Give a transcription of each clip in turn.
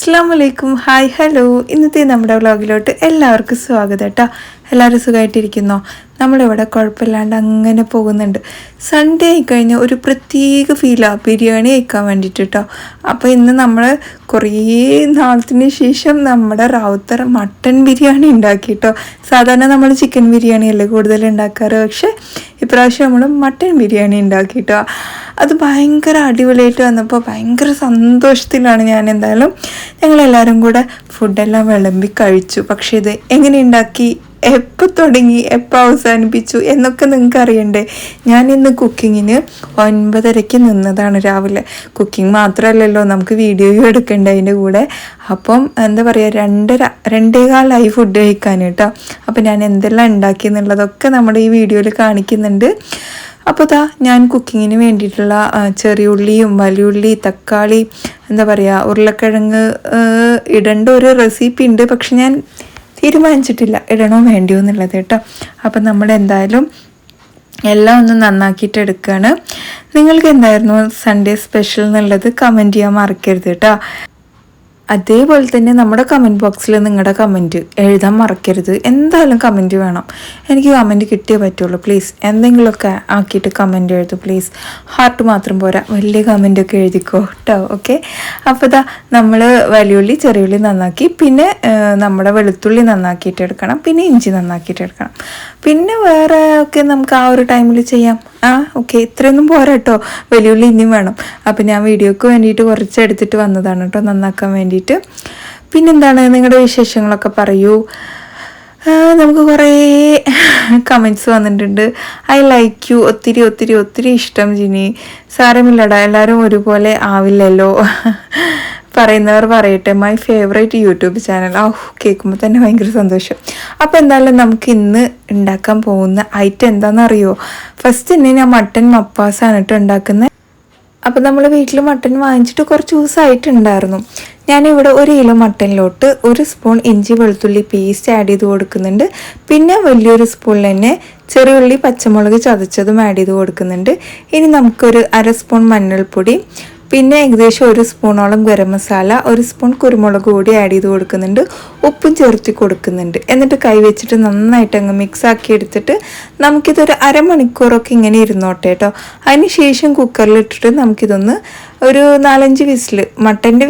അസ്സാം വലൈക്കും hi hello. ഇന്നത്തെ നമ്മുടെ വ്ളോഗിലോട്ട് എല്ലാവർക്കും സ്വാഗതം കേട്ടോ എല്ലാവരും സുഖമായിട്ടിരിക്കുന്നോ നമ്മളിവിടെ കുഴപ്പമില്ലാണ്ട് അങ്ങനെ പോകുന്നുണ്ട്. സൺഡേ ആയിക്കഴിഞ്ഞാൽ ഒരു പ്രത്യേക ഫീലാണ് ബിരിയാണി കഴിക്കാൻ വേണ്ടിയിട്ട് കേട്ടോ അപ്പോൾ ഇന്ന് നമ്മൾ കുറേ നാളത്തിന് ശേഷം നമ്മുടെ റാവുത്തർ മട്ടൺ ബിരിയാണി ഉണ്ടാക്കി കേട്ടോ സാധാരണ നമ്മൾ ചിക്കൻ ബിരിയാണി അല്ലേ കൂടുതൽ ഉണ്ടാക്കാറ്? പക്ഷേ ഇപ്രാവശ്യം നമ്മൾ മട്ടൺ ബിരിയാണി ഉണ്ടാക്കി കേട്ടോ അത് ഭയങ്കര അടിപൊളിയായിട്ട് വന്നപ്പോൾ ഭയങ്കര സന്തോഷത്തിലാണ് ഞാൻ എന്തായാലും ഞങ്ങളെല്ലാവരും കൂടെ ഫുഡെല്ലാം വിളമ്പി കഴിച്ചു. പക്ഷേ ഇത് എങ്ങനെ ഉണ്ടാക്കി എപ്പോൾ തുടങ്ങി എപ്പോൾ അവസാനിപ്പിച്ചു എന്നൊക്കെ നിങ്ങൾക്ക് അറിയണ്ടേ? ഞാൻ ഇന്ന് കുക്കിങ്ങിന് ഒൻപതരയ്ക്ക് നിന്നതാണ് രാവിലെ. കുക്കിംഗ് മാത്രമല്ലല്ലോ നമുക്ക് വീഡിയോയും എടുക്കേണ്ട അതിന്റെ കൂടെ. അപ്പം എന്താ പറയുക രണ്ടര രണ്ടേകാലായി ഫുഡ് കഴിക്കാൻ കേട്ടോ. അപ്പം ഞാൻ എന്തെല്ലാം ഉണ്ടാക്കി എന്നുള്ളതൊക്കെ നമ്മുടെ ഈ വീഡിയോയിൽ കാണിക്കുന്നുണ്ട്. അപ്പോൾ ദാ ഞാൻ കുക്കിങ്ങിന് വേണ്ടിയിട്ടുള്ള ചെറിയുള്ളിയും വലിയുള്ളി തക്കാളി എന്താ പറയുക ഉരുളക്കിഴങ്ങ് ഇടേണ്ട ഒരു റെസിപ്പി ഉണ്ട്. പക്ഷെ ഞാൻ തീരുമാനിച്ചിട്ടില്ല. ഇടണോ വേണ്ടിയോ എന്നുള്ളത് കേട്ടോ. അപ്പം നമ്മൾ എന്തായാലും എല്ലാം ഒന്ന് നന്നാക്കിയിട്ട് എടുക്കുകയാണ് നിങ്ങൾക്ക് എന്തായിരുന്നു സൺഡേ സ്പെഷ്യൽ എന്നുള്ളത് കമന്റ് ചെയ്യാൻ മറക്കരുത് കേട്ടോ. അതേപോലെ തന്നെ നമ്മുടെ കമന്റ് ബോക്സിൽ നിങ്ങളുടെ കമന്റ് എഴുതാൻ മറക്കരുത്. എന്തായാലും കമന്റ് വേണം. എനിക്ക് കമന്റ് കിട്ടിയേ പറ്റുള്ളൂ പ്ലീസ് എന്തെങ്കിലുമൊക്കെ ആക്കിയിട്ട് കമന്റ് എഴുതു പ്ലീസ് ഹാർട്ട് മാത്രം പോരാ. വലിയ കമന്റൊക്കെ എഴുതിക്കോ കേട്ടോ ഓക്കെ അപ്പോൾ ഇതാ നമ്മൾ വലിയുള്ളി ചെറിയുള്ളി നന്നാക്കി പിന്നെ നമ്മുടെ വെളുത്തുള്ളി നന്നാക്കിയിട്ട് എടുക്കണം പിന്നെ ഇഞ്ചി നന്നാക്കിയിട്ട് എടുക്കണം. പിന്നെ വേറെ ഒക്കെ നമുക്ക് ആ ഒരു ടൈമിൽ ചെയ്യാം. ആ ഓക്കെ ഇത്രയൊന്നും പോരാ കേട്ടോ വലിയുള്ളി ഇനിയും വേണം. അപ്പം ഞാൻ വീഡിയോക്ക് വേണ്ടിയിട്ട് കുറച്ച് എടുത്തിട്ട് വന്നതാണ് കേട്ടോ നന്നാക്കാൻ വേണ്ടിയിട്ട്. പിന്നെന്താണ് നിങ്ങളുടെ വിശേഷങ്ങളൊക്കെ പറയൂ. നമുക്ക് കുറേ കമന്റ്സ് വന്നിട്ടുണ്ട്. ഐ ലൈക്ക് യു ഒത്തിരി ഒത്തിരി ഒത്തിരി ഇഷ്ടം ജിനി. സാരമില്ലടാ എല്ലാവരും ഒരുപോലെ ആവില്ലല്ലോ. പറയുന്നവർ പറയട്ടെ. മൈ ഫേവറേറ്റ് യൂട്യൂബ് ചാനൽ ആ കേൾക്കുമ്പോൾ തന്നെ ഭയങ്കര സന്തോഷം. അപ്പോൾ എന്തായാലും നമുക്ക് ഇന്ന് ഉണ്ടാക്കാൻ പോകുന്ന ഐറ്റം എന്താണെന്നറിയോ? ഫസ്റ്റ് തന്നെ ഞാൻ മട്ടൻ മപ്പാസാണ് കേട്ടോ ഉണ്ടാക്കുന്നത്. അപ്പം നമ്മൾ വീട്ടിൽ മട്ടൻ വാങ്ങിച്ചിട്ട് കുറച്ച് ദിവസമായിട്ടുണ്ടായിരുന്നു ഞാനിവിടെ ഒരു കിലോ മട്ടനിലോട്ട് ഒരു സ്പൂൺ ഇഞ്ചി വെളുത്തുള്ളി പേസ്റ്റ് ആഡ് ചെയ്ത് കൊടുക്കുന്നുണ്ട്. പിന്നെ വലിയൊരു സ്പൂണിൽ തന്നെ ചെറിയുള്ളി പച്ചമുളക് ചതച്ചതും ആഡ് ചെയ്ത് കൊടുക്കുന്നുണ്ട്. ഇനി നമുക്കൊരു അര സ്പൂൺ മഞ്ഞൾപ്പൊടി പിന്നെ ഏകദേശം ഒരു സ്പൂണോളം ഗരം മസാല ഒരു സ്പൂൺ കുരുമുളക് കൂടി ആഡ് ചെയ്ത് കൊടുക്കുന്നുണ്ട്. ഉപ്പും ചേർത്തി കൊടുക്കുന്നുണ്ട്. എന്നിട്ട് കൈ വെച്ചിട്ട് നന്നായിട്ട് അങ്ങ് മിക്സ് ആക്കി എടുത്തിട്ട് നമുക്കിതൊരു അരമണിക്കൂറൊക്കെ ഇങ്ങനെ ഇരുന്നോട്ടെ കേട്ടോ അതിന് ശേഷം കുക്കറിലിട്ടിട്ട് നമുക്കിതൊന്ന് ഒരു നാലഞ്ച് വിസിൽ മട്ടന്റെ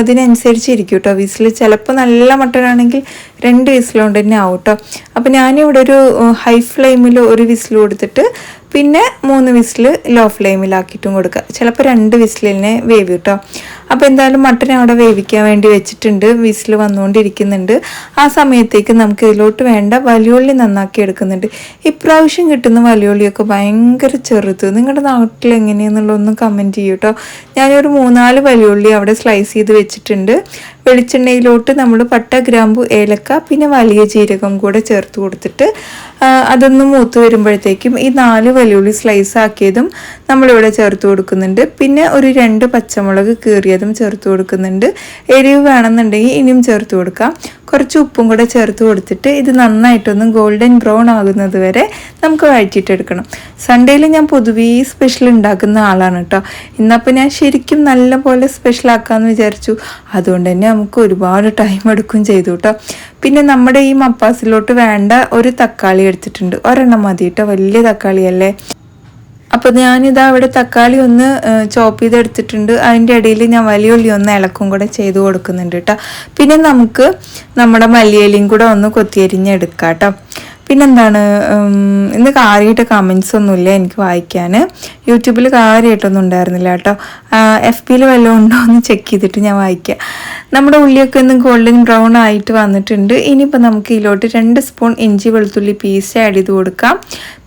ഇതിനനുസരിച്ച് ഇരിക്കും കേട്ടോ വിസിൽ ചിലപ്പോൾ നല്ല മട്ടൻ ആണെങ്കിൽ രണ്ട് വിസിലുകൊണ്ട് തന്നെ ആവും കേട്ടോ അപ്പോൾ ഞാനിവിടെ ഒരു ഹൈ ഫ്ലെയിമിൽ ഒരു വിസിൽ കൊടുത്തിട്ട് പിന്നെ മൂന്ന് വിസിൽ ലോ ഫ്ലെയിമിലാക്കിയിട്ടും കൊടുക്കുക ചിലപ്പോൾ രണ്ട് വിസിൽ തന്നെ വേവ് കേട്ടോ അപ്പോൾ എന്തായാലും മട്ടൻ അവിടെ വേവിക്കാൻ വേണ്ടി വെച്ചിട്ടുണ്ട്. വിസിൽ വന്നുകൊണ്ടിരിക്കുന്നുണ്ട്. ആ സമയത്തേക്ക് നമുക്ക് ഇതിലോട്ട് വേണ്ട വലിയുള്ളി നന്നാക്കി എടുക്കുന്നുണ്ട്. ഇപ്രാവശ്യം കിട്ടുന്ന വലിയുള്ളിയൊക്കെ ഭയങ്കര ചെറുത്. നിങ്ങളുടെ നാട്ടിൽ എങ്ങനെയെന്നുള്ളതൊന്ന് കമന്റ് ചെയ്യൂ കേട്ടോ ഞാനൊരു മൂന്നാൽ വലിയുള്ളി അവിടെ സ്ലൈസ് ചെയ്ത് വെച്ചിട്ടുണ്ട്. വെളിച്ചെണ്ണയിലോട്ട് നമ്മൾ പട്ട ഗ്രാമ്പു ഏലക്ക പിന്നെ വലിയ ജീരകം കൂടെ ചേർത്ത് കൊടുത്തിട്ട് അതൊന്ന് മൂത്ത് വരുമ്പോഴത്തേക്കും ഈ നാല് വലിയുള്ളി സ്ലൈസ് ആക്കിയതും നമ്മളിവിടെ ചേർത്ത് കൊടുക്കുന്നുണ്ട്. പിന്നെ ഒരു രണ്ട് പച്ചമുളക് കീറിയതും ചേർത്ത് കൊടുക്കുന്നുണ്ട്. എരിവ് വേണമെന്നുണ്ടെങ്കിൽ ഇനിയും ചേർത്ത് കൊടുക്കാം. കുറച്ച് ഉപ്പും കൂടെ ചേർത്ത് കൊടുത്തിട്ട് ഇത് നന്നായിട്ടൊന്ന് ഗോൾഡൻ ബ്രൗൺ ആകുന്നത് വരെ നമുക്ക് വഴറ്റിയിട്ടെടുക്കണം. സൺഡേയിൽ ഞാൻ പൊതുവേ സ്പെഷ്യൽ ഉണ്ടാക്കുന്ന ആളാണ് കേട്ടോ ഇന്നപ്പോൾ ഞാൻ ശരിക്കും നല്ല പോലെ സ്പെഷ്യൽ ആക്കാമെന്ന് വിചാരിച്ചു. അതുകൊണ്ട് തന്നെ നമുക്ക് ഒരുപാട് ടൈം എടുക്കും ചെയ്തു കേട്ടോ പിന്നെ നമ്മുടെ ഈ മപ്പാസിലോട്ട് വേണ്ട ഒരു തക്കാളി എടുത്തിട്ടുണ്ട്. ഒരെണ്ണം മതി കേട്ടോ വലിയ തക്കാളിയല്ലേ? അപ്പോൾ ഞാനിതാ അവിടെ തക്കാളി ഒന്ന് ചോപ്പ് ചെയ്തെടുത്തിട്ടുണ്ട്. അതിന്റെ ഇടയിൽ ഞാൻ വലിയ ഉള്ളി ഒന്ന് ഇളക്കും കൂടെ ചെയ്ത് കൊടുക്കുന്നുണ്ട് കേട്ടോ. പിന്നെ നമുക്ക് നമ്മുടെ മല്ലിയിലയും കൂടെ ഒന്ന് കൊത്തിയരിഞ്ഞെടുക്കാം കേട്ടോ. പിന്നെന്താണ് ഇന്ന് കാര്യമായിട്ട് കമൻസ് ഒന്നുമില്ല എനിക്ക് വായിക്കാൻ യൂട്യൂബിൽ കാര്യമായിട്ടൊന്നും ഉണ്ടായിരുന്നില്ല കേട്ടോ. എഫ് പിയിൽ വല്ലതും ഉണ്ടോ എന്ന് ചെക്ക് ചെയ്തിട്ട് ഞാൻ വായിക്കാം. നമ്മുടെ ഉള്ളിയൊക്കെ ഒന്ന് ഗോൾഡൻ ബ്രൗൺ ആയിട്ട് വന്നിട്ടുണ്ട്. ഇനിയിപ്പോൾ നമുക്ക് ഇതിലോട്ട് രണ്ട് സ്പൂൺ ഇഞ്ചി വെളുത്തുള്ളി പീസ് ആഡ് ചെയ്ത് കൊടുക്കാം.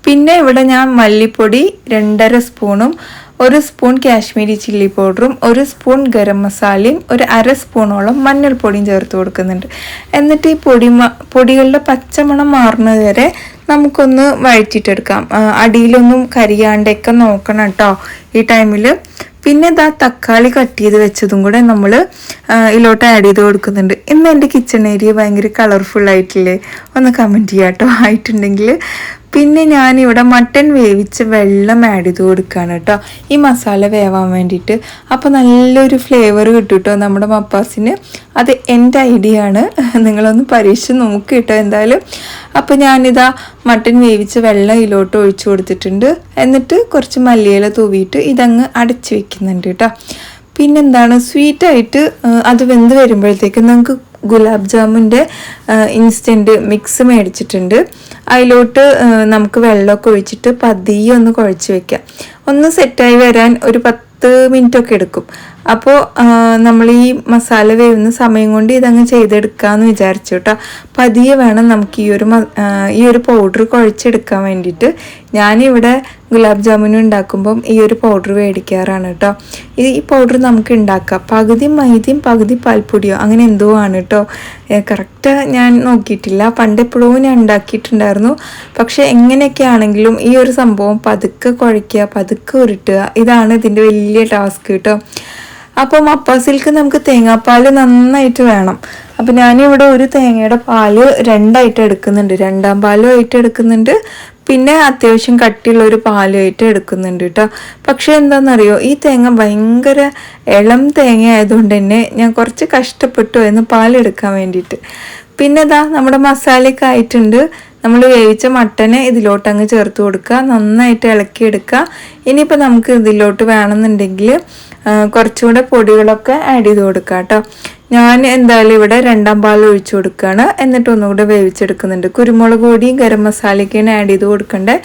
പിന്നെ ഇവിടെ ഞാൻ മല്ലിപ്പൊടി രണ്ടര സ്പൂണും ഒരു സ്പൂൺ കാശ്മീരി ചില്ലി പൗഡറും ഒരു സ്പൂൺ ഗരം മസാലയും ഒരു അര സ്പൂണോളം മഞ്ഞൾപ്പൊടിയും ചേർത്ത് കൊടുക്കുന്നുണ്ട്. എന്നിട്ട് ഈ പൊടി പൊടികളുടെ പച്ചമണം മാറുന്നത് വരെ നമുക്കൊന്ന് വഴറ്റിയിട്ടെടുക്കാം. ആ, അടിയിലൊന്നും കരിയാണ്ടൊക്കെ നോക്കണം കേട്ടോ ഈ ടൈമിൽ പിന്നെ ഇതാ തക്കാളി കട്ട് ചെയ്ത് വെച്ചതും കൂടെ നമ്മൾ ഇതിലോട്ട് ആഡ് ചെയ്ത് കൊടുക്കുന്നുണ്ട്. ഇന്ന് എന്റെ കിച്ചൺ ഏരിയ ഭയങ്കര കളർഫുൾ ആയിട്ടില്ലേ? ഒന്ന് കമന്റ് ചെയ്യാം കേട്ടോ ആയിട്ടുണ്ടെങ്കിൽ പിന്നെ ഞാനിവിടെ മട്ടൻ വേവിച്ച് വെള്ളം ആഡ് ചെയ്ത് കൊടുക്കുകയാണ് കേട്ടോ. ഈ മസാല വേവാൻ വേണ്ടിയിട്ട്. അപ്പോൾ നല്ലൊരു ഫ്ലേവർ കിട്ടും കേട്ടോ നമ്മുടെ മപ്പാസിന്. അത് എന്റെ ഐഡിയ ആണ്. നിങ്ങളൊന്ന് പരീക്ഷിച്ച് നോക്കി കേട്ടോ എന്തായാലും. അപ്പോൾ ഞാനിതാ മട്ടൻ വേവിച്ച് വെള്ളം ഇതിലോട്ട് ഒഴിച്ചു കൊടുത്തിട്ടുണ്ട്. എന്നിട്ട് കുറച്ച് മല്ലിയില തൂവിയിട്ട് ഇതങ്ങ് അടച്ചു വെക്കുന്നുണ്ട് കേട്ടോ. പിന്നെന്താണ്? സ്വീറ്റായിട്ട് അത് വെന്ത് വരുമ്പോഴത്തേക്കും നമുക്ക് ഗുലാബ് ജാമുന്റെ ഇൻസ്റ്റന്റ് മിക്സ് മേടിച്ചിട്ടുണ്ട്. അതിലോട്ട് നമുക്ക് വെള്ളമൊക്കെ ഒഴിച്ചിട്ട് പതിയെ ഒന്ന് കുഴച്ച് വെക്കാം. ഒന്ന് സെറ്റായി വരാൻ ഒരു പത്ത് മിനിറ്റ് ഒക്കെ എടുക്കും അപ്പോൾ നമ്മൾ ഈ മസാല വേവുന്ന സമയം കൊണ്ട് ഇതങ്ങ് ചെയ്തെടുക്കാമെന്ന് വിചാരിച്ചു കേട്ടോ. പതിയെ വേണം നമുക്ക് ഈ ഒരു ഈ ഒരു പൗഡർ കുഴച്ചെടുക്കാൻ വേണ്ടിയിട്ട്. ഞാനിവിടെ ഗുലാബ് ജാമുൻ ഉണ്ടാക്കുമ്പം ഈ ഒരു പൗഡർ മേടിക്കാറാണ് കേട്ടോ ഈ പൗഡർ നമുക്ക് ഉണ്ടാക്കാം. പകുതി മൈദയും പകുതി പാൽപ്പൊടിയോ അങ്ങനെ എന്തോ ആണ് കേട്ടോ കറക്റ്റ് ഞാൻ നോക്കിയിട്ടില്ല. പണ്ട് എപ്പോഴും ഞാൻ ഉണ്ടാക്കിയിട്ടുണ്ടായിരുന്നു. പക്ഷെ എങ്ങനെയൊക്കെ ആണെങ്കിലും ഈ ഒരു സംഭവം പതുക്കെ കുഴയ്ക്കുക പതുക്കെ ഉരുട്ടുക ഇതാണ് ഇതിന്റെ വലിയ ടാസ്ക് കേട്ടോ അപ്പം അപ്പാസിൽക്ക് നമുക്ക് തേങ്ങാപ്പാൽ നന്നായിട്ട് വേണം. അപ്പം ഞാനിവിടെ ഒരു തേങ്ങയുടെ പാൽ രണ്ടായിട്ട് എടുക്കുന്നുണ്ട്. രണ്ടാം പാലും ആയിട്ട് എടുക്കുന്നുണ്ട്. പിന്നെ അത്യാവശ്യം കട്ടിയുള്ള ഒരു പാലുമായിട്ട് എടുക്കുന്നുണ്ട് കേട്ടോ പക്ഷെ എന്താണെന്നറിയോ ഈ തേങ്ങ ഭയങ്കര ഇളം തേങ്ങ ആയതുകൊണ്ട് തന്നെ ഞാൻ കുറച്ച് കഷ്ടപ്പെട്ടു എന്ന് പാലെടുക്കാൻ വേണ്ടിയിട്ട്. പിന്നെ ഇതാ നമ്മുടെ മസാലയൊക്കെ ആയിട്ടുണ്ട്. നമ്മൾ വേവിച്ച മട്ടനെ ഇതിലോട്ട് അങ്ങ് ചേർത്ത് കൊടുക്കുക. നന്നായിട്ട് ഇളക്കിയെടുക്കുക. ഇനിയിപ്പോൾ നമുക്ക് ഇതിലോട്ട് വേണമെന്നുണ്ടെങ്കിൽ കുറച്ചുകൂടെ പൊടികളൊക്കെ ആഡ് ചെയ്ത് കൊടുക്കുക കേട്ടോ ഞാൻ എന്തായാലും ഇവിടെ രണ്ടാം പാൽ ഒഴിച്ചു കൊടുക്കുകയാണ് എന്നിട്ട് ഒന്നുകൂടെ വേവിച്ചെടുക്കുന്നുണ്ട്. കുരുമുളക് പൊടിയും ഗരം മസാലയ്ക്കാണ് ആഡ് ചെയ്ത് കൊടുക്കണ്ടേ?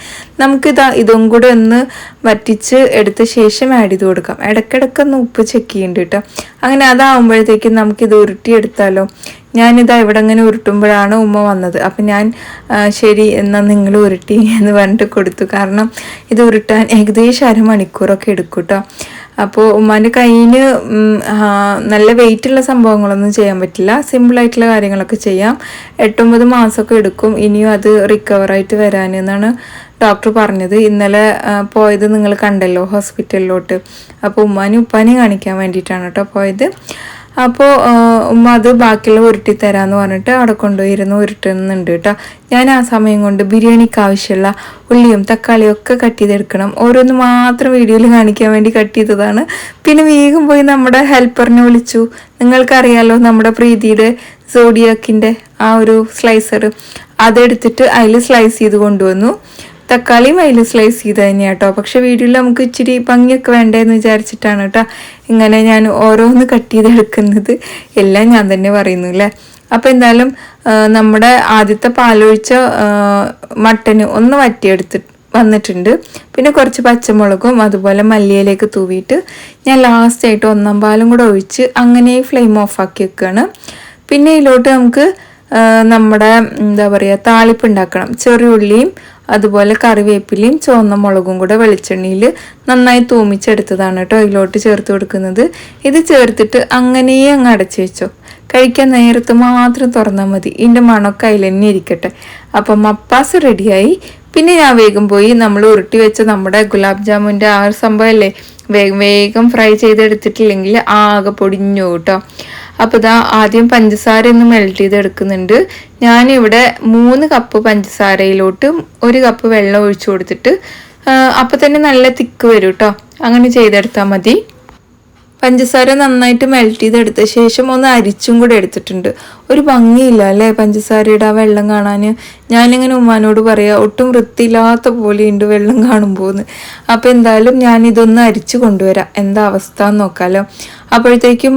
നമുക്കിതാ ഇതും കൂടെ ഒന്ന് വറ്റിച്ച് എടുത്ത ശേഷം ആഡ് ചെയ്ത് കൊടുക്കാം. ഇടയ്ക്കിടയ്ക്ക് ഒന്ന് ഉപ്പ് ചെക്ക് ചെയ്യുന്നുണ്ട് കേട്ടോ. അങ്ങനെ അതാവുമ്പോഴത്തേക്കും നമുക്കിത് ഉരുട്ടിയെടുത്താലോ? ഞാനിതാ ഇവിടെ അങ്ങനെ ഉരുട്ടുമ്പോഴാണ് ഉമ്മ വന്നത്. അപ്പം ഞാൻ ശരി എന്നാൽ നിങ്ങൾ ഉരുട്ടി എന്ന് പറഞ്ഞിട്ട് കൊടുത്തു. കാരണം ഇത് ഉരുട്ടാൻ ഏകദേശം അരമണിക്കൂറൊക്കെ എടുക്കും കേട്ടോ അപ്പോൾ ഉമ്മാന്റെ കയ്യിന് നല്ല വെയിറ്റുള്ള സംഭവങ്ങളൊന്നും ചെയ്യാൻ പറ്റില്ല. സിമ്പിളായിട്ടുള്ള കാര്യങ്ങളൊക്കെ ചെയ്യാം. എട്ടൊമ്പത് മാസമൊക്കെ എടുക്കും. ഇനിയും അത് റിക്കവറായിട്ട് വരാൻ എന്നാണ് ഡോക്ടർ പറഞ്ഞത്. ഇന്നലെ പോയത് നിങ്ങൾ കണ്ടല്ലോ ഹോസ്പിറ്റലിലോട്ട് അപ്പോൾ ഉമ്മാനും ഉപ്പാനെയും കാണിക്കാൻ വേണ്ടിയിട്ടാണ് കേട്ടോ പോയത്. അപ്പോൾ ഉമ്മ അത് ബാക്കിയുള്ള ഉരുട്ടി തരാമെന്ന് പറഞ്ഞിട്ട് അവിടെ കൊണ്ടുപോയിരുന്നു ഉരുട്ടുന്നുണ്ട് കേട്ടോ. ഞാൻ ആ സമയം കൊണ്ട് ബിരിയാണിക്ക് ആവശ്യമുള്ള ഉള്ളിയും തക്കാളിയും ഒക്കെ കട്ട് ചെയ്തെടുക്കണം. ഓരോന്ന് മാത്രം വീഡിയോയിൽ കാണിക്കാൻ വേണ്ടി കട്ട് ചെയ്തതാണ്. പിന്നെ വേഗം പോയി നമ്മുടെ ഹെൽപ്പറിനെ വിളിച്ചു. നിങ്ങൾക്കറിയാലോ നമ്മുടെ പ്രീതിയുടെ സോഡിയാക്കിന്റെ ആ ഒരു സ്ലൈസർ അതെടുത്തിട്ട് അതിൽ സ്ലൈസ് ചെയ്ത് കൊണ്ടുവന്നു. തക്കാളിയും അതിൽ സ്ലൈസ് ചെയ്ത് തന്നെയാണ് കേട്ടോ പക്ഷെ വീഡിയോയിൽ നമുക്ക് ഇച്ചിരി ഭംഗിയൊക്കെ വേണ്ടതെന്ന് വിചാരിച്ചിട്ടാണ് കേട്ടോ ഇങ്ങനെ ഞാൻ ഓരോന്ന് കട്ട് ചെയ്തെടുക്കുന്നത്. എല്ലാം ഞാൻ തന്നെ പറയുന്നു അല്ലേ അപ്പോൾ എന്തായാലും നമ്മുടെ ആദ്യത്തെ പാലൊഴിച്ച മട്ടന് ഒന്ന് വറ്റിയെടുത്ത് വന്നിട്ടുണ്ട്. പിന്നെ കുറച്ച് പച്ചമുളകും അതുപോലെ മല്ലിയിലേക്ക് തൂവിയിട്ട് ഞാൻ ലാസ്റ്റായിട്ട് ഒന്നാം പാലും കൂടെ ഒഴിച്ച് അങ്ങനെ ഫ്ലെയിം ഓഫ് ആക്കി വെക്കുകയാണ് പിന്നെ ഇതിലോട്ട് നമുക്ക് നമ്മുടെ എന്താ പറയുക താളിപ്പ് ഉണ്ടാക്കണം. ചെറിയ ഉള്ളിയും അതുപോലെ കറിവേപ്പിലയും ചുവന്ന മുളകും കൂടെ വെളിച്ചെണ്ണയിൽ നന്നായി തൂമിച്ചെടുത്തതാണ് കേട്ടോ ഇതിലോട്ട് ചേർത്ത് കൊടുക്കുന്നത്. ഇത് ചേർത്തിട്ട് അങ്ങനെയേ അങ്ങ് അടച്ചു വെച്ചോ. കഴിക്കാൻ നേരത്ത് മാത്രം തുറന്നാൽ മതി. ഇതിന്റെ മണമൊക്കെ അതിൽ തന്നെ ഇരിക്കട്ടെ. അപ്പം മപ്പാസ് റെഡിയായി. പിന്നെ ഞാൻ വേഗം പോയി നമ്മൾ ഉരുട്ടി വെച്ച നമ്മുടെ ഗുലാബ് ജാമുന്റെ ആ ഒരു സംഭവമല്ലേ? വേഗം വേഗം ഫ്രൈ ചെയ്തെടുത്തിട്ടില്ലെങ്കിൽ ആകെ പൊടിഞ്ഞു കേട്ടോ. അപ്പോൾ ഇതാ ആദ്യം പഞ്ചസാര ഒന്ന് മെൽറ്റ് ചെയ്തെടുക്കുന്നുണ്ട്. ഞാനിവിടെ മൂന്ന് കപ്പ് പഞ്ചസാരയിലോട്ട് ഒരു കപ്പ് വെള്ളം ഒഴിച്ചു കൊടുത്തിട്ട് അപ്പോൾ തന്നെ നല്ല തിക്ക് വരും കേട്ടോ അങ്ങനെ ചെയ്തെടുത്താൽ മതി. പഞ്ചസാര നന്നായിട്ട് മെൽറ്റ് ചെയ്തെടുത്ത ശേഷം ഒന്ന് അരിച്ചും കൂടെ എടുത്തിട്ടുണ്ട്. ഒരു ഭംഗിയില്ല അല്ലേ പഞ്ചസാരയുടെ ആ വെള്ളം കാണാൻ ഞാനിങ്ങനെ ഉമ്മാനോട് പറയാം ഒട്ടും വൃത്തിയില്ലാത്ത പോലെയുണ്ട് വെള്ളം കാണുമ്പോൾ അപ്പോൾ എന്തായാലും ഞാൻ ഇതൊന്ന് അരിച്ചു കൊണ്ടുവരാം. എന്താ അവസ്ഥ എന്ന് നോക്കാമല്ലോ അപ്പോഴത്തേക്കും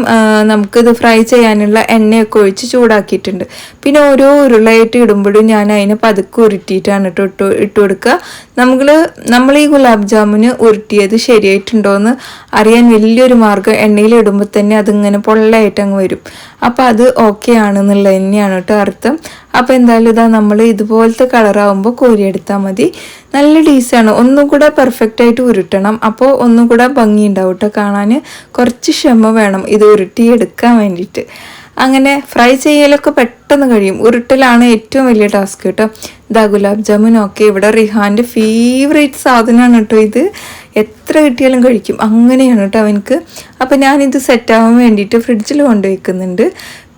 നമുക്കിത് ഫ്രൈ ചെയ്യാനുള്ള എണ്ണയൊക്കെ ഒഴിച്ച് ചൂടാക്കിയിട്ടുണ്ട്. പിന്നെ ഓരോ ഉരുളയായിട്ട് ഇടുമ്പോഴും ഞാൻ അതിനെ പതുക്കെ ഉരുട്ടിയിട്ടാണ് ഇട്ട് ഇട്ട് കൊടുക്കുക. നമ്മൾ നമ്മൾ ഈ ഗുലാബ് ജാമുന് ഉരുട്ടിയത് ശരിയായിട്ടുണ്ടോ എന്ന് അറിയാൻ വലിയൊരു മാർഗം എണ്ണയിൽ ഇടുമ്പോൾ തന്നെ അതിങ്ങനെ പൊള്ളയായിട്ട് അങ്ങ് വരും. അപ്പോൾ അത് ഓക്കെ ആണെന്നുള്ള തന്നെയാണ് കേട്ടോ അർത്ഥം. അപ്പോൾ എന്തായാലും ഇതാ നമ്മൾ ഇതുപോലത്തെ കളറാവുമ്പോൾ കോരിയെടുത്താൽ മതി. നല്ല ഡീസാണ് ഒന്നും കൂടെ പെർഫെക്റ്റ് ആയിട്ട് ഉരുട്ടണം. അപ്പോൾ ഒന്നും കൂടെ ഭംഗി ഉണ്ടാവും കേട്ടോ കാണാൻ കുറച്ച് ക്ഷമ വേണം ഇത് ഉരുട്ടിയെടുക്കാൻ വേണ്ടിയിട്ട്. അങ്ങനെ ഫ്രൈ ചെയ്യലൊക്കെ പെട്ടെന്ന് കഴിയും. ഉരുട്ടലാണ് ഏറ്റവും വലിയ ടാസ്ക് കേട്ടോ ഇതാ ഗുലാബ് ജാമുനൊക്കെ ഇവിടെ റിഹാന്റെ ഫേവറേറ്റ് സാധനമാണ് കേട്ടോ ഇത്. എത്ര കിട്ടിയാലും കഴിക്കും. അങ്ങനെയാണ് കേട്ടോ അവനക്ക് അപ്പം ഞാനിത് സെറ്റാവാൻ വേണ്ടിയിട്ട് ഫ്രിഡ്ജിൽ കൊണ്ടുവയ്ക്കുന്നുണ്ട്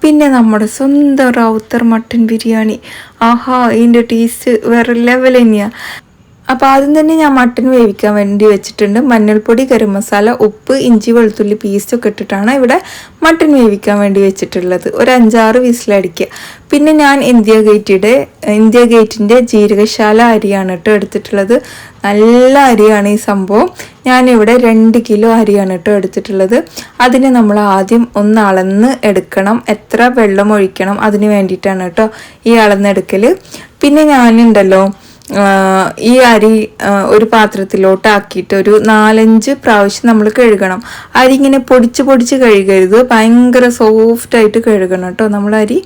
പിന്നെ നമ്മുടെ സ്വന്തം റൗത്തർ മട്ടൻ ബിരിയാണി. ആഹാ ഇതിന്റെ ടേസ്റ്റ് വേറെ ലെവൽ തന്നെയാണ് അപ്പോൾ ആദ്യം തന്നെ ഞാൻ മട്ടൺ വേവിക്കാൻ വേണ്ടി വെച്ചിട്ടുണ്ട്. മഞ്ഞൾപ്പൊടി ഗരം മസാല ഉപ്പ് ഇഞ്ചി വെളുത്തുള്ളി പീസൊക്കെ ഇട്ടിട്ടാണ് ഇവിടെ മട്ടൺ വേവിക്കാൻ വേണ്ടി വെച്ചിട്ടുള്ളത്. ഒരു അഞ്ചാറ് വിസിലടിക്കുക പിന്നെ ഞാൻ ഇന്ത്യ ഗേറ്റിയുടെ ഇന്ത്യ ഗേറ്റിന്റെ ജീരകശാല അരിയാണ് കേട്ടോ എടുത്തിട്ടുള്ളത്. നല്ല അരിയാണ് ഈ സംഭവം. ഞാനിവിടെ രണ്ട് കിലോ അരിയാണ് കേട്ടോ എടുത്തിട്ടുള്ളത്. അതിന് നമ്മൾ ആദ്യം ഒന്ന് അളന്ന് എടുക്കണം. എത്ര വെള്ളം ഒഴിക്കണം അതിന് വേണ്ടിയിട്ടാണ് കേട്ടോ ഈ അളന്നെടുക്കൽ പിന്നെ ഞാനുണ്ടല്ലോ ഈ അരി ഒരു പാത്രത്തിലോട്ട് ആക്കിയിട്ട് ഒരു നാലഞ്ച് പ്രാവശ്യം നമ്മൾ കഴുകണം. അരി ഇങ്ങനെ പൊടിച്ച് പൊടിച്ച് കഴുകരുത്. ഭയങ്കര സോഫ്റ്റ് ആയിട്ട് കഴുകണം കേട്ടോ നമ്മൾ അരി.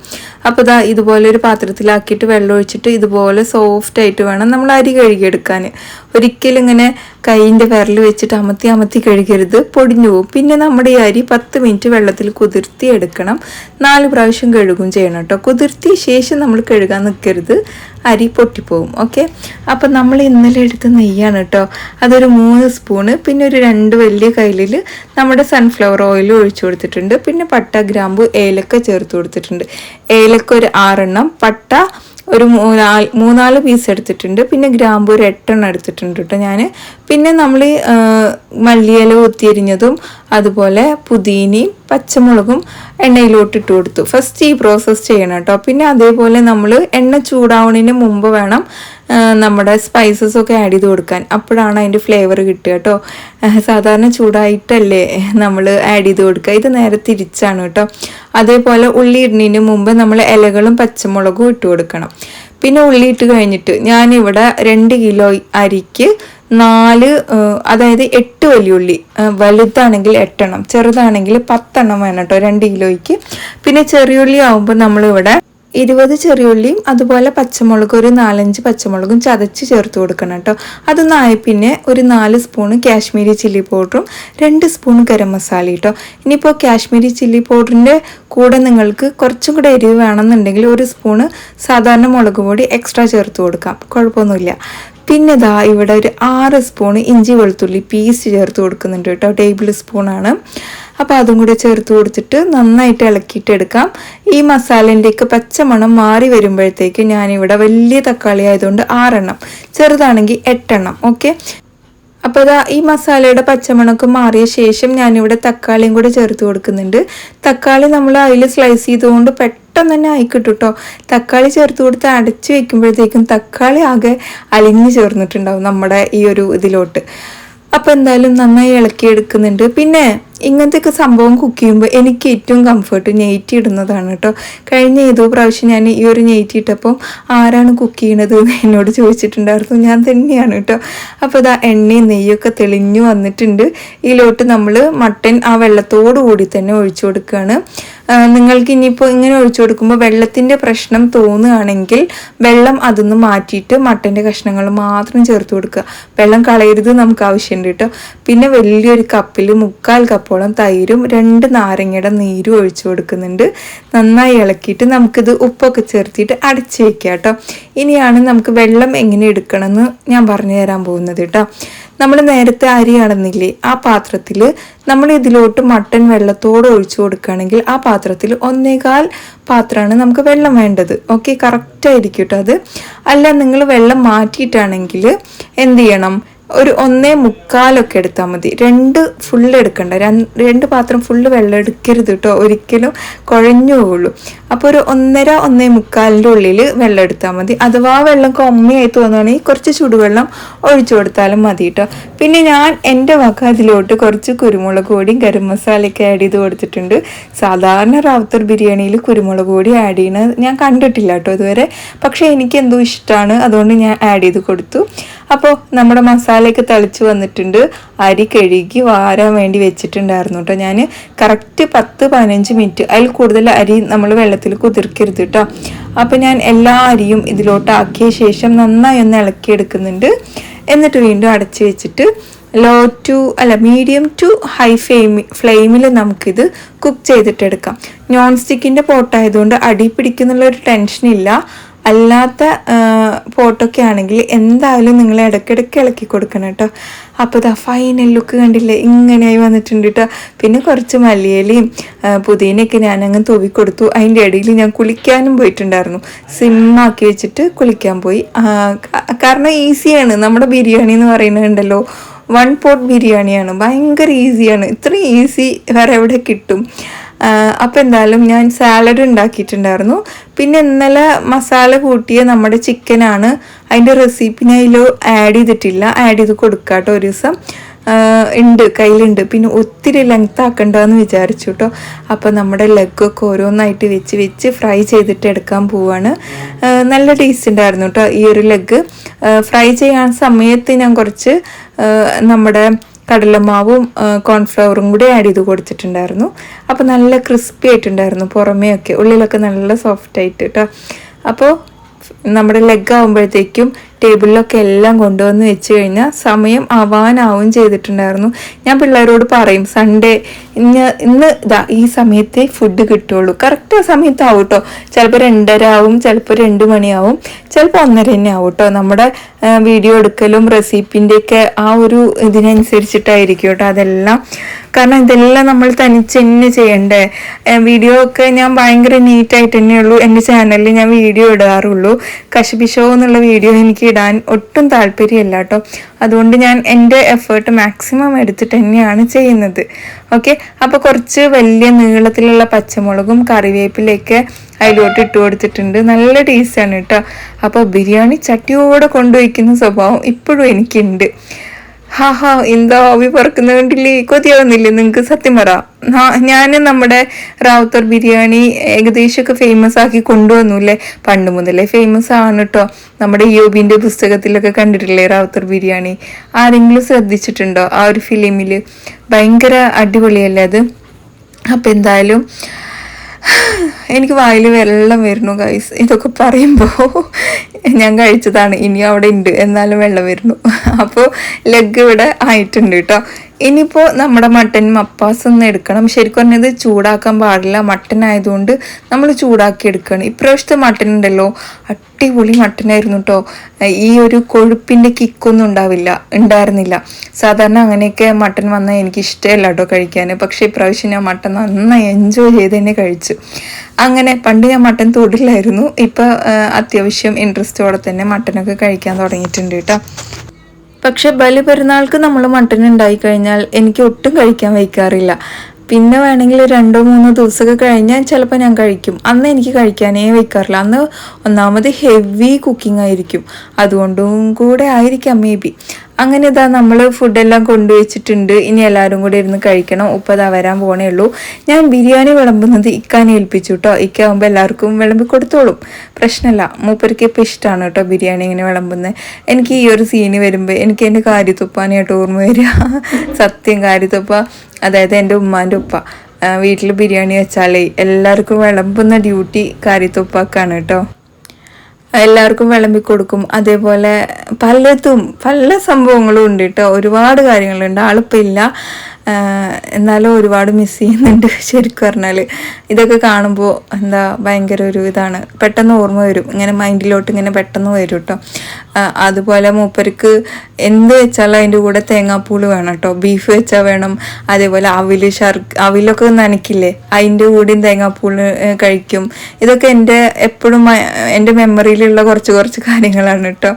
അപ്പോൾ ഇതാ ഇതുപോലെ ഒരു പാത്രത്തിലാക്കിയിട്ട് വെള്ളം ഒഴിച്ചിട്ട് ഇതുപോലെ സോഫ്റ്റ് ആയിട്ട് വേണം നമ്മൾ അരി കഴുകിയെടുക്കാൻ ഒരിക്കലും ഇങ്ങനെ കൈയിന്റെ വിരൽ വെച്ചിട്ട് അമത്തി അമത്തി കഴുകരുത് പൊടിഞ്ഞു പോകും പിന്നെ നമ്മുടെ ഈ അരി പത്ത് മിനിറ്റ് വെള്ളത്തിൽ കുതിർത്തി എടുക്കണം. നാല് പ്രാവശ്യം കഴുകും ചെയ്യണം കേട്ടോ. കുതിർത്തിയ ശേഷം നമ്മൾ കഴുകാൻ നിൽക്കരുത്. അരി പൊട്ടിപ്പോവും ഓക്കെ? അപ്പം നമ്മൾ ഇന്നലെ എടുത്ത നെയ്യാണ് കേട്ടോ. അതൊരു മൂന്ന് സ്പൂണ് പിന്നെ ഒരു രണ്ട് വലിയ കയ്യിൽ നമ്മുടെ സൺഫ്ലവർ ഓയിൽ ഒഴിച്ചു കൊടുത്തിട്ടുണ്ട്. പിന്നെ പട്ട ഗ്രാമ്പു ഏലക്ക ചേർത്ത് കൊടുത്തിട്ടുണ്ട്. ഏലക്ക ഒരു ആറെണ്ണം പട്ട ഒരു മൂന്നാൽ മൂന്നാൽ പീസ് എടുത്തിട്ടുണ്ട്. പിന്നെ ഗ്രാമ്പു ഒരു എട്ടെണ്ണം എടുത്തിട്ടുണ്ട് കേട്ടോ ഞാൻ പിന്നെ നമ്മൾ മല്ലിയില ഒത്തിരിഞ്ഞതും അതുപോലെ പുതിനയും പച്ചമുളകും എണ്ണയിലോട്ട് ഇട്ട് കൊടുത്തു. ഫസ്റ്റ് ഈ പ്രോസസ്സ് ചെയ്യണം കേട്ടോ. പിന്നെ അതേപോലെ നമ്മൾ എണ്ണ ചൂടാവുന്നതിന് മുമ്പ് വേണം നമ്മുടെ സ്പൈസസ് ഒക്കെ ആഡ് ചെയ്ത് കൊടുക്കാൻ. അപ്പോഴാണ് അതിന്റെ ഫ്ലേവർ കിട്ടുക കേട്ടോ. സാധാരണ ചൂടായിട്ടല്ലേ നമ്മൾ ആഡ് ചെയ്ത് കൊടുക്കുക. ഇത് നേരെ തിരിച്ചാണ് കേട്ടോ. അതേപോലെ ഉള്ളി ഇടുന്നതിന് മുമ്പ് നമ്മൾ ഇലകളും പച്ചമുളകും ഇട്ട് കൊടുക്കണം. പിന്നെ ഉള്ളി ഇട്ട് കഴിഞ്ഞിട്ട് ഞാനിവിടെ രണ്ട് കിലോ അരിക്ക് നാല് അതായത് എട്ട് വലിയുള്ളി വലുതാണെങ്കിൽ എട്ടെണ്ണം ചെറുതാണെങ്കിൽ പത്തെണ്ണം വേണം കേട്ടോ രണ്ട് കിലോയ്ക്ക്. പിന്നെ ചെറിയുള്ളി ആകുമ്പോൾ നമ്മളിവിടെ ഇരുപത് ചെറിയുള്ളിയും അതുപോലെ പച്ചമുളക് ഒരു നാലഞ്ച് പച്ചമുളകും ചതച്ച് ചേർത്ത് കൊടുക്കണം കേട്ടോ. അതൊന്നായി പിന്നെ ഒരു നാല് സ്പൂണ് കാശ്മീരി ചില്ലി പൗഡറും രണ്ട് സ്പൂൺ ഗരം മസാല കേട്ടോ ഇനിയിപ്പോൾ കാശ്മീരി ചില്ലി പൗഡറിന്റെ കൂടെ നിങ്ങൾക്ക് കുറച്ചും കൂടെ എരിവ് വേണമെന്നുണ്ടെങ്കിൽ ഒരു സ്പൂണ് സാധാരണ മുളക് പൊടി എക്സ്ട്രാ ചേർത്ത് കൊടുക്കാം. കുഴപ്പമൊന്നുമില്ല. പിന്നെ ദാ ഇവിടെ ഒരു ആറ് സ്പൂൺ ഇഞ്ചി വെളുത്തുള്ളി പീസ് ചേർത്ത് കൊടുക്കുന്നുണ്ട് കേട്ടോ ടേബിൾ സ്പൂണാണ് അപ്പോൾ അതും കൂടി ചേർത്ത് കൊടുത്തിട്ട് നന്നായിട്ട് ഇളക്കിയിട്ട് എടുക്കാം ഈ മസാലേന്റെയൊക്കെ പച്ചമണം മാറി വരുമ്പോഴത്തേക്ക് ഞാനിവിടെ വലിയ തക്കാളി ആയതുകൊണ്ട് ആറെണ്ണം ചെറുതാണെങ്കിൽ എട്ടെണ്ണം ഓക്കെ അപ്പോൾ അതാ ഈ മസാലയുടെ പച്ചമണക്ക് മാറിയ ശേഷം ഞാനിവിടെ തക്കാളിയും കൂടെ ചേർത്ത് കൊടുക്കുന്നുണ്ട്. തക്കാളി നമ്മൾ അതിൽ സ്ലൈസ് ചെയ്തുകൊണ്ട് പെട്ടെന്ന് തന്നെ ആയിക്കിട്ടു കേട്ടോ തക്കാളി ചേർത്ത് കൊടുത്ത് അടച്ച് വെക്കുമ്പോഴത്തേക്കും തക്കാളി ആകെ അലിഞ്ഞു ചേർന്നിട്ടുണ്ടാവും നമ്മുടെ ഈ ഒരു ഇതിലോട്ട്. അപ്പോൾ എന്തായാലും നന്നായി ഇളക്കിയെടുക്കുന്നുണ്ട്. പിന്നെ ഇങ്ങനത്തെയൊക്കെ സംഭവം കുക്ക് ചെയ്യുമ്പോൾ എനിക്ക് ഏറ്റവും കംഫർട്ട് നെയ്റ്റി ഇടുന്നതാണ് കേട്ടോ. കഴിഞ്ഞ ഏതോ പ്രാവശ്യം ഞാൻ ഈ ഒരു നെയ്റ്റി ഇട്ടപ്പം ആരാണ് കുക്ക് ചെയ്യണത് എന്ന് എന്നോട് ചോദിച്ചിട്ടുണ്ടായിരുന്നു. ഞാൻ തന്നെയാണ് കേട്ടോ. അപ്പോൾ ഇതാ എണ്ണയും നെയ്യൊക്കെ തെളിഞ്ഞു വന്നിട്ടുണ്ട്. ഇതിലോട്ട് നമ്മൾ മട്ടൻ ആ വെള്ളത്തോടു കൂടി തന്നെ ഒഴിച്ചു കൊടുക്കുകയാണ്. നിങ്ങൾക്ക് ഇനിയിപ്പോൾ ഇങ്ങനെ ഒഴിച്ചു കൊടുക്കുമ്പോൾ വെള്ളത്തിന്റെ പ്രശ്നം തോന്നുകയാണെങ്കിൽ വെള്ളം അതൊന്ന് മാറ്റിയിട്ട് മട്ടന്റെ കഷ്ണങ്ങൾ മാത്രം ചേർത്ത് കൊടുക്കുക. വെള്ളം കളയരുത് നമുക്ക് ആവശ്യമുണ്ട് കേട്ടോ. പിന്നെ വലിയൊരു കപ്പിൽ മുക്കാൽ കപ്പ് കപ്പോളം തൈരും രണ്ട് നാരങ്ങയുടെ നീരും ഒഴിച്ചു കൊടുക്കുന്നുണ്ട്. നന്നായി ഇളക്കിയിട്ട് നമുക്കിത് ഉപ്പൊക്കെ ചേർത്തിട്ട് അടച്ച് വയ്ക്കുക കേട്ടോ. ഇനിയാണ് നമുക്ക് വെള്ളം എങ്ങനെ എടുക്കണമെന്ന് ഞാൻ പറഞ്ഞു തരാൻ പോകുന്നത് കേട്ടോ. നമ്മൾ നേരത്തെ അരി അടന്നില്ലേ ആ പാത്രത്തിൽ നമ്മൾ ഇതിലോട്ട് മട്ടൻ വെള്ളത്തോട് ഒഴിച്ചു കൊടുക്കുകയാണെങ്കിൽ ആ പാത്രത്തിൽ ഒന്നേകാൽ പാത്രമാണ് നമുക്ക് വെള്ളം വേണ്ടത്. ഓക്കെ കറക്റ്റായിരിക്കും കേട്ടോ അത്. അല്ല നിങ്ങൾ വെള്ളം മാറ്റിയിട്ടാണെങ്കിൽ എന്ത് ചെയ്യണം? ഒരു ഒന്നേ മുക്കാലൊക്കെ എടുത്താൽ മതി. രണ്ട് ഫുള്ള് എടുക്കണ്ട. രണ്ട് പാത്രം ഫുള്ള് വെള്ളം എടുക്കരുത് കേട്ടോ ഒരിക്കലും കുഴഞ്ഞു പോകുള്ളൂ അപ്പോൾ ഒരു ഒന്നര ഒന്നേ മുക്കാലിന്റെ ഉള്ളിൽ വെള്ളം എടുത്താൽ മതി. അഥവാ വെള്ളം കമ്മിയായി തോന്നുകയാണെങ്കിൽ കുറച്ച് ചൂടുവെള്ളം ഒഴിച്ചു കൊടുത്താലും മതി കേട്ടോ പിന്നെ ഞാൻ എന്റെ വക അതിലോട്ട് കുറച്ച് കുരുമുളക് പൊടിയും ഗരം മസാലയൊക്കെ ആഡ് ചെയ്ത് കൊടുത്തിട്ടുണ്ട്. സാധാരണ റാവത്തർ ബിരിയാണിയിൽ കുരുമുളക് പൊടി ആഡ് ചെയ്യുന്നത് ഞാൻ കണ്ടിട്ടില്ല കേട്ടോ ഇതുവരെ. പക്ഷേ എനിക്ക് എന്തോ ഇഷ്ടമാണ് അതുകൊണ്ട് ഞാൻ ആഡ് ചെയ്ത് കൊടുത്തു. അപ്പോൾ നമ്മുടെ മസാലയൊക്കെ തളിച്ച് വന്നിട്ടുണ്ട്. അരി കഴുകി വാരാൻ വേണ്ടി വെച്ചിട്ടുണ്ടായിരുന്നു കേട്ടോ ഞാൻ കറക്റ്റ് പത്ത് പതിനഞ്ച് മിനിറ്റ് അതിൽ കൂടുതൽ അരി നമ്മൾ വെള്ളത്തിൽ കുതിർക്കരുത് കേട്ടോ അപ്പോൾ ഞാൻ എല്ലാ അരിയും ഇതിലോട്ടാക്കിയ ശേഷം നന്നായി ഒന്ന് ഇളക്കിയെടുക്കുന്നുണ്ട്. എന്നിട്ട് വീണ്ടും അടച്ച് വെച്ചിട്ട് ലോ ടു അല്ല മീഡിയം ടു ഹൈ ഫ്ലെയിമി ഫ്ലെയിമിൽ നമുക്കിത് കുക്ക് ചെയ്തിട്ടെടുക്കാം. നോൺ സ്റ്റിക്കിന്റെ പോട്ടായതുകൊണ്ട് അടി പിടിക്കുന്നുള്ള ഒരു ടെൻഷനില്ല അല്ലാത്ത പോട്ടൊക്കെ ആണെങ്കിൽ എന്തായാലും നിങ്ങൾ ഇടയ്ക്കിടയ്ക്ക് ഇളക്കി കൊടുക്കണം കേട്ടോ. അപ്പോൾ ഇതാ ഫൈനൽ ലുക്ക് കണ്ടില്ലേ? ഇങ്ങനെയായി വന്നിട്ടുണ്ട് കേട്ടോ. പിന്നെ കുറച്ച് മല്ലിയിലയും പുതിനയൊക്കെ ഞാനങ്ങ് തൂവി കൊടുത്തു. അതിന്റെ ഇടയിൽ ഞാൻ കുളിക്കാനും പോയിട്ടുണ്ടായിരുന്നു. സിമ്മാക്കി വെച്ചിട്ട് കുളിക്കാൻ പോയി. കാരണം ഈസിയാണ് നമ്മുടെ ബിരിയാണി എന്ന് പറയുന്നുണ്ടല്ലോ വൺ പോട്ട് ബിരിയാണിയാണ്. ഭയങ്കര ഈസിയാണ് ഇത്രയും ഈസി വേറെ എവിടെ കിട്ടും? അപ്പോൾ എന്തായാലും ഞാൻ സാലഡ് ഉണ്ടാക്കിയിട്ടുണ്ടായിരുന്നു. പിന്നെ ഇന്നലെ മസാല കൂട്ടിയ നമ്മുടെ ചിക്കനാണ് അതിന്റെ റെസിപ്പി ഞാൻ അതിൽ ആഡ് ചെയ്തിട്ടില്ല. ആഡ് ചെയ്ത് കൊടുക്കാം കേട്ടോ ഒരു ദിവസം. ഉണ്ട് കയ്യിലുണ്ട്. പിന്നെ ഒത്തിരി ലെങ്ത് ആക്കണ്ടെന്ന് വിചാരിച്ചു കേട്ടോ അപ്പോൾ നമ്മുടെ ലെഗൊക്കെ ഓരോന്നായിട്ട് വെച്ച് വെച്ച് ഫ്രൈ ചെയ്തിട്ട് എടുക്കാൻ പോവാണ്. നല്ല ടേസ്റ്റ് ഉണ്ടായിരുന്നു കേട്ടോ ഈ ഒരു ലെഗ് ഫ്രൈ ചെയ്യാൻ സമയത്ത് ഞാൻ കുറച്ച് നമ്മുടെ കടലമാവും കോൺഫ്ലവറും കൂടി ആഡ് ചെയ്ത് കൊടുത്തിട്ടുണ്ടായിരുന്നു. അപ്പോൾ നല്ല ക്രിസ്പി ആയിട്ടുണ്ടായിരുന്നു പുറമേയൊക്കെ. ഉള്ളിലൊക്കെ നല്ല സോഫ്റ്റ് ആയിട്ട് കേട്ടോ അപ്പോൾ നമ്മുടെ ലെഗ് ആകുമ്പോഴത്തേക്കും ടേബിളിലൊക്കെ എല്ലാം കൊണ്ടുവന്ന് വെച്ച് കഴിഞ്ഞാൽ സമയം ആവാനാവും ചെയ്തിട്ടുണ്ടായിരുന്നു. ഞാൻ പിള്ളേരോട് പറയും സൺഡേ ഇന്ന് ഇന്ന് ഇതാ ഈ സമയത്തെ ഫുഡ് കിട്ടുള്ളൂ. കറക്റ്റ് ആ സമയത്താവും കേട്ടോ ചിലപ്പോൾ രണ്ടര ആവും ചിലപ്പോൾ രണ്ട് മണിയാവും ചിലപ്പോൾ ഒന്നര തന്നെ ആവും കേട്ടോ നമ്മുടെ വീഡിയോ എടുക്കലും റെസിപ്പിന്റെയൊക്കെ ആ ഒരു ഇതിനനുസരിച്ചിട്ടായിരിക്കും കേട്ടോ അതെല്ലാം. കാരണം ഇതെല്ലാം നമ്മൾ തനിച്ച് തന്നെ ചെയ്യണ്ടേ? വീഡിയോ ഒക്കെ ഞാൻ ഭയങ്കര നീറ്റായിട്ട് തന്നെയുള്ളൂ. എന്റെ ചാനലിൽ ഞാൻ വീഡിയോ ഇടാറുള്ളൂ. കശപിശോ എന്നുള്ള വീഡിയോ എനിക്ക് ഇടാൻ ഒട്ടും താല്പര്യമില്ല കേട്ടോ അതുകൊണ്ട് ഞാൻ എന്റെ എഫേർട്ട് മാക്സിമം എടുത്തിട്ട് തന്നെയാണ് ചെയ്യുന്നത്. ഓക്കെ അപ്പോൾ കുറച്ച് വലിയ നീളത്തിലുള്ള പച്ചമുളകും കറിവേപ്പിലൊക്കെ അതിലോട്ട് ഇട്ട് കൊടുത്തിട്ടുണ്ട്. നല്ല ടേസ്റ്റാണ് കേട്ടോ. അപ്പോൾ ബിരിയാണി ചട്ടിയോടെ കൊണ്ടുവയ്ക്കുന്ന സ്വഭാവം ഇപ്പോഴും എനിക്കുണ്ട്. ഹാ ഹാ എന്താ ഓവി പറക്കുന്ന കണ്ടില്ലേ? കൊതിയാവുന്നില്ലേ നിങ്ങൾക്ക് സത്യം പറ. ഞാൻ നമ്മുടെ റാവുത്തർ ബിരിയാണി ഏകദേശമൊക്കെ ഫേമസ് ആക്കി കൊണ്ടുവന്നു പണ്ട് മുതലേ ഫേമസ് ആണ് കേട്ടോ നമ്മുടെ യോബിന്റെ പുസ്തകത്തിലൊക്കെ കണ്ടിട്ടില്ലേ റാവുത്തർ ബിരിയാണി? ആരെങ്കിലും ശ്രദ്ധിച്ചിട്ടുണ്ടോ ആ ഒരു ഫിലിമിൽ ഭയങ്കര അടിപൊളിയല്ലേ അത്? അപ്പം എന്തായാലും എനിക്ക് വായിൽ വെള്ളം വരുന്നു ഗൈസ് ഇതൊക്കെ പറയുമ്പോൾ ഞാൻ കഴിച്ചതാണ്. ഇനിയും അവിടെ ഉണ്ട്. എന്നാലും വെള്ളം വരുന്നു. അപ്പോൾ ലെഗ് ഇവിടെ ആയിട്ടുണ്ട് കേട്ടോ ഇനിയിപ്പോൾ നമ്മുടെ മട്ടൻ മപ്പാസ് ഒന്ന് എടുക്കണം. ശരിക്കും പറഞ്ഞത് ചൂടാക്കാൻ പാടില്ല. മട്ടൻ ആയതുകൊണ്ട് നമ്മൾ ചൂടാക്കി എടുക്കണം. ഇപ്രാവശ്യത്തെ മട്ടൻ ഉണ്ടല്ലോ. അടിപൊളി മട്ടനായിരുന്നു കേട്ടോ ഈ ഒരു കൊഴുപ്പിന്റെ കിക്കൊന്നും ഉണ്ടാവില്ല. ഉണ്ടായിരുന്നില്ല. സാധാരണ അങ്ങനെയൊക്കെ മട്ടൻ വന്നാൽ എനിക്ക് ഇഷ്ടമല്ല കേട്ടോ കഴിക്കാൻ. പക്ഷേ ഇപ്രാവശ്യം ഞാൻ മട്ടൻ നന്നായി എൻജോയ് ചെയ്ത് തന്നെ കഴിച്ചു. അങ്ങനെ പണ്ട് ഞാൻ മട്ടൻ തൊടില്ലായിരുന്നു. ഇപ്പം അത്യാവശ്യം ഇൻട്രസ്റ്റോടെ തന്നെ മട്ടനൊക്കെ കഴിക്കാൻ തുടങ്ങിയിട്ടുണ്ട് കേട്ടോ. പക്ഷെ ബലി പെരുന്നാൾക്ക് നമ്മൾ മട്ടൻ ഉണ്ടായി കഴിഞ്ഞാൽ എനിക്ക് ഒട്ടും കഴിക്കാൻ വയ്ക്കാറില്ല. പിന്നെ വേണമെങ്കിൽ രണ്ടോ മൂന്നോ ദിവസമൊക്കെ കഴിഞ്ഞാൽ ചിലപ്പോൾ ഞാൻ കഴിക്കും. അന്ന് എനിക്ക് കഴിക്കാനേ വയ്ക്കാറില്ല. അന്ന് ഒന്നാമത് ഹെവി കുക്കിംഗ് ആയിരിക്കും. അതുകൊണ്ടും കൂടെ ആയിരിക്കാം മേ ബി അങ്ങനെ ഇതാ നമ്മൾ ഫുഡെല്ലാം കൊണ്ടുവച്ചിട്ടുണ്ട്. ഇനി എല്ലാവരും കൂടി ഇരുന്ന് കഴിക്കണം. ഉപ്പ ഉപ്പതാ വരാൻ പോണേ ഉള്ളൂ. ഞാൻ ബിരിയാണി വിളമ്പുന്നത് ഇക്കാനെ ഏൽപ്പിച്ചു കേട്ടോ ഇക്കാവുമ്പോൾ എല്ലാവർക്കും വിളമ്പി കൊടുത്തോളും. പ്രശ്നമല്ല മൂപ്പർക്ക് ഇപ്പം ഇഷ്ടമാണ് കേട്ടോ ബിരിയാണി ഇങ്ങനെ വിളമ്പുന്നത് എനിക്ക് ഈ ഒരു സീന് വരുമ്പോൾ എനിക്ക് എന്റെ കാര്യത്തുപ്പാനായിട്ട് ഓർമ്മ വരിക സത്യം കാര്യത്തുപ്പ. അതായത് എന്റെ ഉമ്മാന്റെ ഉപ്പ. വീട്ടിൽ ബിരിയാണി വെച്ചാലേ എല്ലാവർക്കും വിളമ്പുന്ന ഡ്യൂട്ടി കാര്യത്തുപ്പാക്കാണ് കേട്ടോ എല്ലാവർക്കും വിളമ്പി കൊടുക്കും. അതേപോലെ പലതും പല സംഭവങ്ങളും ഉണ്ട് കേട്ടോ ഒരുപാട് കാര്യങ്ങളുണ്ട്. ആളിപ്പോൾ ഇല്ല. എന്നാലും ഒരുപാട് മിസ് ചെയ്യുന്നുണ്ട് ശരിക്കും പറഞ്ഞാൽ ഇതൊക്കെ കാണുമ്പോൾ എന്താ ഭയങ്കര ഒരു ഇതാണ്. പെട്ടെന്ന് ഓർമ്മ വരും. ഇങ്ങനെ മൈൻഡിലോട്ട് ഇങ്ങനെ പെട്ടെന്ന് വരും കേട്ടോ അതുപോലെ മൂപ്പർക്ക് എന്ത് വെച്ചാലും അതിന്റെ കൂടെ തേങ്ങാപ്പൂൾ വേണം കേട്ടോ ബീഫ് വെച്ചാൽ വേണം. അതേപോലെ അവിൽ ഷർക്ക് അവിലൊക്കെ നനയ്ക്കില്ലേ അതിന്റെ കൂടെയും തേങ്ങാപ്പൂൾ കഴിക്കും. ഇതൊക്കെ എന്റെ എപ്പോഴും എന്റെ മെമ്മറിയിലുള്ള കുറച്ച് കുറച്ച് കാര്യങ്ങളാണ് കേട്ടോ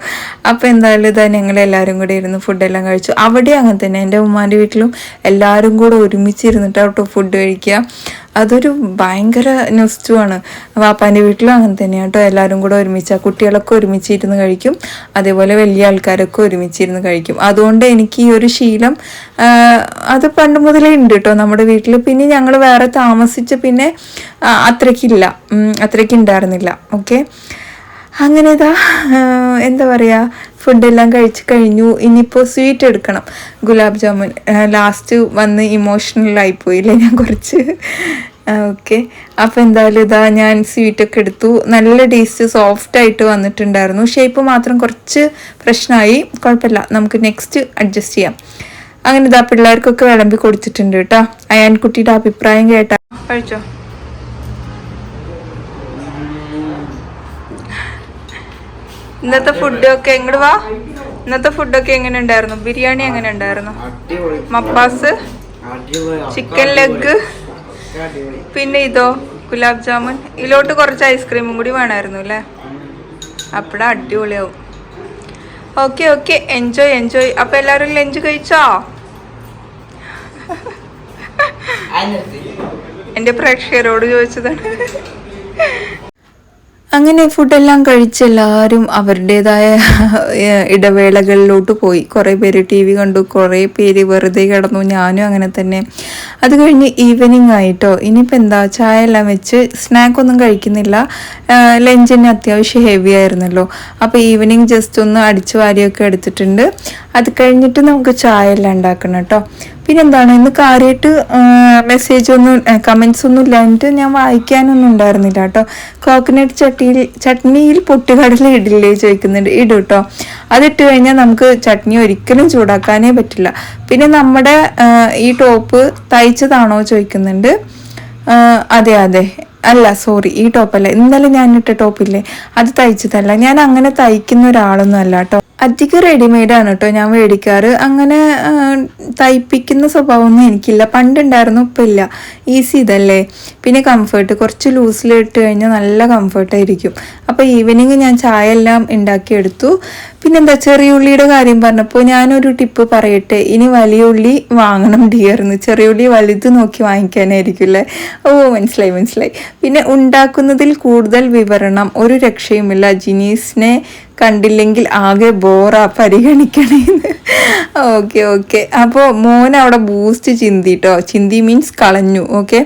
അപ്പോൾ എന്തായാലും ഇതാ ഞങ്ങൾ എല്ലാവരും കൂടെ ഇരുന്ന് ഫുഡെല്ലാം കഴിച്ചു. അവിടെ അങ്ങനെ തന്നെ. എന്റെ ഉമ്മാന്റെ വീട്ടിലും എല്ലാവരും കൂടെ ഒരുമിച്ചിരുന്നിട്ട് കേട്ടോ ഫുഡ് കഴിക്കുക. അതൊരു ഭയങ്കര നെസ്റ്റുമാണ് വാപ്പാന്റെ വീട്ടിലും അങ്ങനെ തന്നെയാണ് കേട്ടോ. എല്ലാവരും കൂടെ ഒരുമിച്ച് കുട്ടികളൊക്കെ ഒരുമിച്ചിരുന്ന് കഴിക്കും. അതേപോലെ വലിയ ആൾക്കാരൊക്കെ ഒരുമിച്ചിരുന്ന് കഴിക്കും. അതുകൊണ്ട് എനിക്ക് ഈ ഒരു ശീലം അത് പണ്ട് മുതലേ ഉണ്ട് കേട്ടോ നമ്മുടെ വീട്ടിൽ പിന്നെ ഞങ്ങൾ വേറെ താമസിച്ച് പിന്നെ അത്രയ്ക്കില്ല. അത്രയ്ക്ക് ഉണ്ടായിരുന്നില്ല. ഓക്കെ അങ്ങനെ ഇതാ എന്താ പറയുക ഫുഡെല്ലാം കഴിച്ച് കഴിഞ്ഞു. ഇനിയിപ്പോൾ സ്വീറ്റ് എടുക്കണം. ഗുലാബ് ജാമുൻ. ലാസ്റ്റ് വന്ന് ഇമോഷണൽ പോയില്ലേ ഞാൻ കുറച്ച്. ഓക്കെ അപ്പോൾ എന്തായാലും ഇതാ ഞാൻ സ്വീറ്റൊക്കെ എടുത്തു. നല്ല ടേസ്റ്റ് സോഫ്റ്റ് ആയിട്ട് വന്നിട്ടുണ്ടായിരുന്നു. ഷേപ്പ് മാത്രം കുറച്ച് പ്രശ്നമായി. കുഴപ്പമില്ല. നമുക്ക് നെക്സ്റ്റ് അഡ്ജസ്റ്റ് ചെയ്യാം. അങ്ങനെ ഇതാ പിള്ളേർക്കൊക്കെ വിളമ്പി കൊടുത്തിട്ടുണ്ട് കേട്ടോ. അയാൻകുട്ടിയുടെ അഭിപ്രായം കേട്ടാ. കഴിച്ചോ? ഇന്നത്തെ ഫുഡ് ഒക്കെ എങ്ങോട്ട് വാ? ഇന്നത്തെ ഫുഡൊക്കെ എങ്ങനെ ഉണ്ടായിരുന്നു ബിരിയാണി എങ്ങനെ ഉണ്ടായിരുന്നു മപ്പാസ് ചിക്കൻ ലെഗ് പിന്നെ ഇതോ ഗുലാബ് ജാമുൻ. ഇതിലോട്ട് കുറച്ച് ഐസ്ക്രീമും കൂടി വേണമായിരുന്നു അല്ലേ? അപ്പഴാ അടിപൊളിയാവും. ഓക്കെ ഓക്കെ എൻജോയ് എൻജോയ് അപ്പൊ എല്ലാവരും ലഞ്ച് കഴിച്ചോ? എന്റെ പ്രേക്ഷകരോട് ചോദിച്ചതാണ്. അങ്ങനെ ഫുഡെല്ലാം കഴിച്ച് എല്ലാവരും അവരുടേതായ ഇടവേളകളിലോട്ട് പോയി. കുറേ പേര് ടി വി കണ്ടു കുറേ പേര് വെറുതെ കിടന്നു. ഞാനും അങ്ങനെ തന്നെ. അത് കഴിഞ്ഞ് ഈവനിങ് ആയിട്ടോ. ഇനിയിപ്പോൾ എന്താ? ചായ എല്ലാം വെച്ച് സ്നാക്ക് ഒന്നും കഴിക്കുന്നില്ല. ലഞ്ച് തന്നെ അത്യാവശ്യം ഹെവി ആയിരുന്നല്ലോ. അപ്പോൾ ഈവനിങ് ജസ്റ്റ് ഒന്ന് അടിച്ചു വാരിയൊക്കെ എടുത്തിട്ടുണ്ട്. അത് കഴിഞ്ഞിട്ട് നമുക്ക് ചായ എല്ലാം ഉണ്ടാക്കണം കേട്ടോ. പിന്നെ എന്താണ് ഇന്ന് കാര്യമായിട്ട് മെസ്സേജ് ഒന്നും കമൻസ് ഒന്നും ഇല്ലാഞ്ഞിട്ട് ഞാൻ വായിക്കാനൊന്നും ഉണ്ടായിരുന്നില്ല കേട്ടോ. കോക്കനട്ട് ചട്ടിയിൽ ചട്നിയിൽ പൊട്ടുകടല ഇടില്ലേ ചോദിക്കുന്നുണ്ട്. ഇടും കേട്ടോ അതിട്ട് കഴിഞ്ഞാൽ നമുക്ക് ചട്നി ഒരിക്കലും ചൂടാക്കാനേ പറ്റില്ല. പിന്നെ നമ്മുടെ ഈ ടോപ്പ് തയ്ച്ചതാണോ ചോദിക്കുന്നുണ്ട്. അതെ അതെ. അല്ല സോറി ഈ ടോപ്പല്ല ഇന്നലെ ഞാൻ ഇട്ട ടോപ്പില്ലേ അത് തയ്ച്ചതല്ല. ഞാൻ അങ്ങനെ തയ്ക്കുന്ന ഒരാളൊന്നും അല്ല കേട്ടോ. അധികം റെഡിമെയ്ഡാണ് കേട്ടോ ഞാൻ മേടിക്കാറ്. അങ്ങനെ തയ്പ്പിക്കുന്ന സ്വഭാവമൊന്നും എനിക്കില്ല. പണ്ടുണ്ടായിരുന്നു ഇപ്പം ഇല്ല ഈസി ഇതല്ലേ. പിന്നെ കംഫർട്ട് കുറച്ച് ലൂസിലിട്ട് കഴിഞ്ഞാൽ നല്ല കംഫർട്ടായിരിക്കും അപ്പോൾ ഈവനിങ് ഞാൻ ചായ എല്ലാം ഉണ്ടാക്കിയെടുത്തു. പിന്നെന്താ ചെറിയ ഉള്ളിയുടെ കാര്യം പറഞ്ഞപ്പോൾ ഞാനൊരു ടിപ്പ് പറയട്ടെ. ഇനി വലിയ ഉള്ളി വാങ്ങണം ഡിയർന്ന് ചെറിയ ഉള്ളി വലുത് നോക്കി വാങ്ങിക്കാനായിരിക്കും അല്ലേ ഓ മനസ്സിലായി മനസ്സിലായി. പിന്നെ ഉണ്ടാക്കുന്നതിൽ കൂടുതൽ വിവരണം. ഒരു രക്ഷയുമില്ല. ജിനീസിനെ കണ്ടില്ലെങ്കിൽ ആകെ ബോറാ പരിഗണിക്കണേന്ന്. ഓക്കെ ഓക്കെ അപ്പോൾ മോൻ അവിടെ ബൂസ്റ്റ് ചിന്തിട്ടോ? ചിന്തി മീൻസ് കളഞ്ഞു ഓക്കെ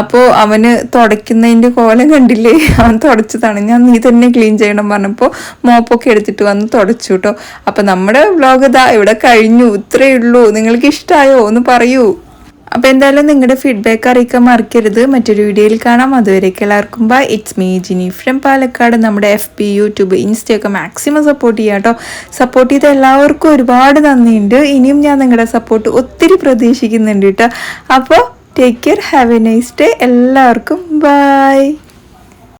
അപ്പോൾ അവന് തുടയ്ക്കുന്നതിന്റെ കോലം കണ്ടില്ലേ? അവൻ തുടച്ചതാണ് ഞാൻ നീ തന്നെ ക്ലീൻ ചെയ്യണം പറഞ്ഞപ്പോൾ മോപ്പൊക്കെ എടുത്തിട്ട് വന്ന് തുടച്ചു കേട്ടോ അപ്പം നമ്മുടെ വ്ലോഗ് ഇതാ ഇവിടെ കഴിഞ്ഞു. ഇത്രയേ ഉള്ളൂ. നിങ്ങൾക്ക് ഇഷ്ടമായോ ഒന്ന് പറയൂ. അപ്പോൾ എന്തായാലും നിങ്ങളുടെ ഫീഡ്ബാക്ക് അറിയിക്കാൻ മറക്കരുത്. മറ്റൊരു വീഡിയോയിൽ കാണാം. അതുവരേക്ക് എല്ലാവർക്കും bye it's me Jini from Palakkad. നമ്മുടെ എഫ് ബി യൂട്യൂബ് ഇൻസ്റ്റയൊക്കെ മാക്സിമം സപ്പോർട്ട് ചെയ്യാം കേട്ടോ സപ്പോർട്ട് ചെയ്ത എല്ലാവർക്കും ഒരുപാട് നന്ദിയുണ്ട്. ഇനിയും ഞാൻ നിങ്ങളുടെ സപ്പോർട്ട് ഒത്തിരി പ്രതീക്ഷിക്കുന്നുണ്ട് കേട്ടോ അപ്പോൾ take care have a nice day എല്ലാവർക്കും ബൈ